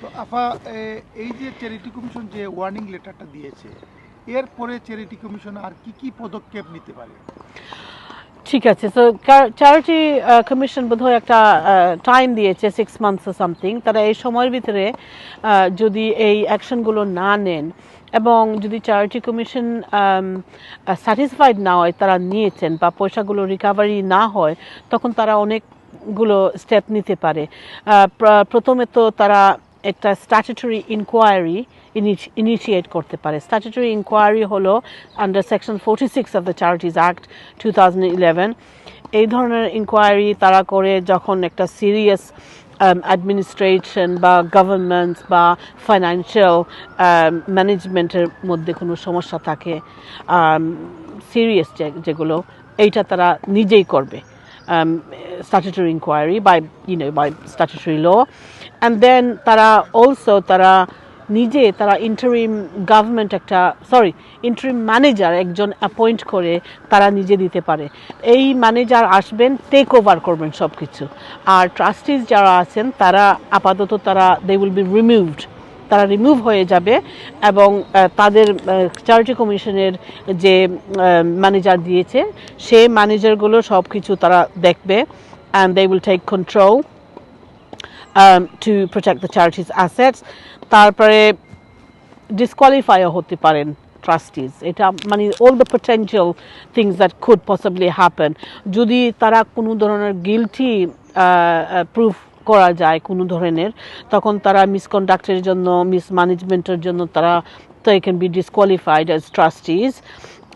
তো আফা এই যে চ্যারিটি কমিশন যে ওয়ার্নিং লেটারটা দিয়েছে এরপরে চ্যারিটি কমিশন আর কি কি পদক্ষেপ নিতে পারে? ঠিক আছে তো চ্যারিটি কমিশন বোধহয় একটা টাইম দিয়েছে সিক্স মান্থস সামথিং তারা এই সময়ের ভিতরে যদি এই অ্যাকশনগুলো না নেন এবং যদি চ্যারিটি কমিশন স্যাটিসফাইড না হয়, তারা নিয়েছেন বা পয়সাগুলো রিকভারি না হয়, তখন তারা অনেকগুলো স্টেপ নিতে পারে, প্রথমে তো তারা একটা স্ট্যাচুটরি ইনকোয়ারি ইনিশিয়েট করতে পারে। স্ট্যাচুটরি ইনকোয়ারি হলো under section forty six of the charities act two thousand eleven এই ধরনের ইনকোয়ারি তারা করে যখন একটা সিরিয়াস অ্যাডমিনিস্ট্রেশন বা গভর্নমেন্ট বা ফাইন্যান্সিয়াল ম্যানেজমেন্টের মধ্যে কোনো সমস্যা থাকে সিরিয়াস যেগুলো, এইটা তারা নিজেই করবে। Um, statutory inquiry by you know by statutory law. And then তারা also তারা নিজে তারা ইন্টারিম গভর্নমেন্ট একটা সরি ইন্টারিম ম্যানেজার একজন অ্যাপয়েন্ট করে তারা নিজে দিতে পারে। এই ম্যানেজার আসবেন টেক ওভার করবেন সব কিছু আর ট্রাস্টিজ যারা আছেন তারা আপাতত তারা দে উইল বি রিমুভড তারা রিমুভ হয়ে যাবে এবং তাদের চার্টি কমিশনের যে ম্যানেজার দিয়েছে, সে ম্যানেজারগুলো সব কিছু তারা দেখবে and they will take control to protect the charity's assets তারপরে ডিসকোয়ালিফাইও হতে পারেন ট্রাস্টিজ এটা মানে all the potential things that could possibly happen যদি তারা কোনো ধরনের গিলটি প্রুফ করা যায় কোনো ধরনের তখন তারা মিসকন্ডাক্টের জন্য মিসম্যানেজমেন্টের জন্য তারা they can be disqualified as trustees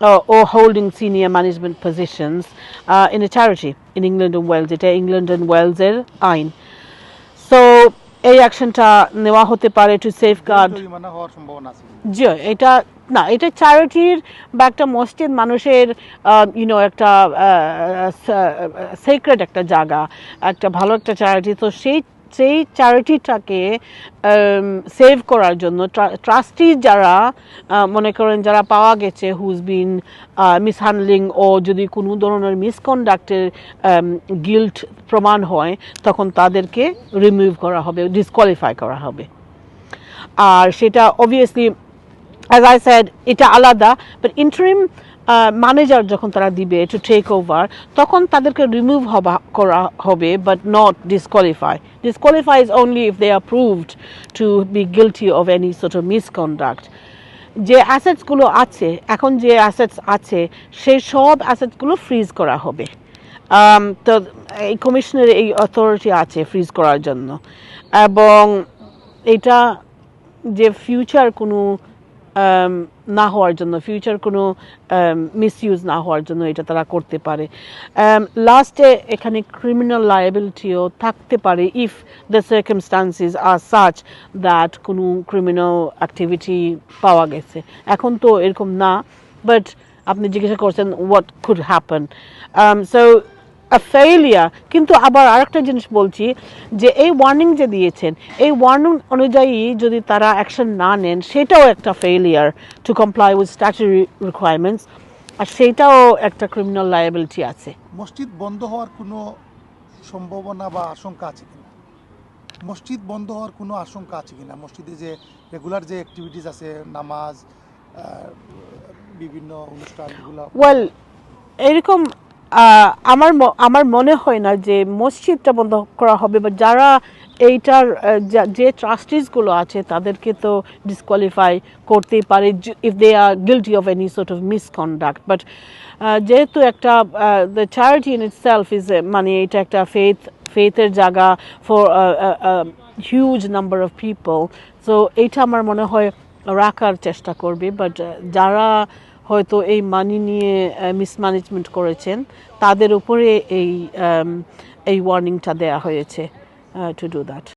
uh, or holding senior management positions uh, in a charity in England and Wales. এটা ইংল্যান্ড অ্যান্ড ওয়েলসের আইন সো এই অ্যাকশনটা নেওয়া হতে পারে টু সেফ গার্ড জরিমানা হওয়ার সম্ভাবনা আছে জি এটা না এটা চ্যারিটির বা একটা মসজিদ মানুষের ইউনো একটা সিক্রেট একটা জায়গা একটা ভালো একটা চ্যারিটি তো সেই সেই চ্যারিটিটাকে সেভ করার জন্য ট্রাস্টি যারা মনে করেন যারা পাওয়া গেছে হুজ বিন মিসহ্যান্ডলিং ও যদি কোনো ধরনের মিসকন্ডাক্টের গিল্ট প্রমাণ হয়, তখন তাদেরকে রিমুভ করা হবে ডিসকোয়ালিফাই করা হবে। আর সেটা অবভিয়াসলি অ্যাজ আই স্যাড এটা আলাদা বাট ইন্টারিম ম্যানেজার যখন তারা দিবে টু টেক ওভার তখন তাদেরকে রিমুভ হবা, করা হবে but not disqualify disqualify is only if they are proved to be guilty of any sort misconduct যে অ্যাসেটসগুলো আছে, এখন যে অ্যাসেটস আছে, সেই সব অ্যাসেটসগুলো ফ্রিজ করা হবে। তো এই কমিশনের এই অথরিটি আছে ফ্রিজ করার জন্য। এবং এটা যে ফিউচার কোনো না হওয়ার জন্য ফিউচার কোনো মিসইউজ না হওয়ার জন্য এটা তারা করতে পারে। লাস্টে এখানে ক্রিমিনাল লায়াবিলিটিও থাকতে পারে if the circumstances are such that কোনো ক্রিমিনাল অ্যাক্টিভিটি পাওয়া গেছে। এখন তো এরকম না বাট আপনি জিজ্ঞাসা করছেন what could happen so failure. কিন্তু আবার আরেকটা জিনিস বলছি যে এই ওয়ার্নিং যে দিয়েছেন এই ওয়ার্নিং অনুযায়ী যদি তারা অ্যাকশন না নেন সেটাও একটা failure to comply with statutory requirements আর সেটাও একটা ক্রিমিনাল লায়াবিলিটি আছে। মসজিদ বন্ধ হওয়ার কোনো সম্ভাবনা বা আশঙ্কা আছে কিনা? মসজিদ বন্ধ হওয়ার কোনো আশঙ্কা আছে কিনা? মসজিদে যে রেগুলার যে অ্যাক্টিভিটিস আছে নামাজ বিভিন্ন অনুষ্ঠানগুলো। ওয়েল এরকম আমার আমার মনে হয় না যে মসজিদটা বন্ধ করা হবে বা যারা এইটার যা- ট্রাস্টিসগুলো আছে, তাদেরকে তো ডিসকোয়ালিফাই করতেই পারে if they are guilty of any sort of misconduct but যেহেতু একটা the charity in itself is মানে এটা একটা ফেথ ফেথের জায়গা for huge number of people so এইটা আমার মনে হয় রাখার চেষ্টা করবে। বাট যারা হয়তো এই মানি নিয়ে মিসম্যানেজমেন্ট করেছেন, তাদের উপরে এই এই ওয়ার্নিংটা দেয়া হয়েছে টু ডু দ্যাট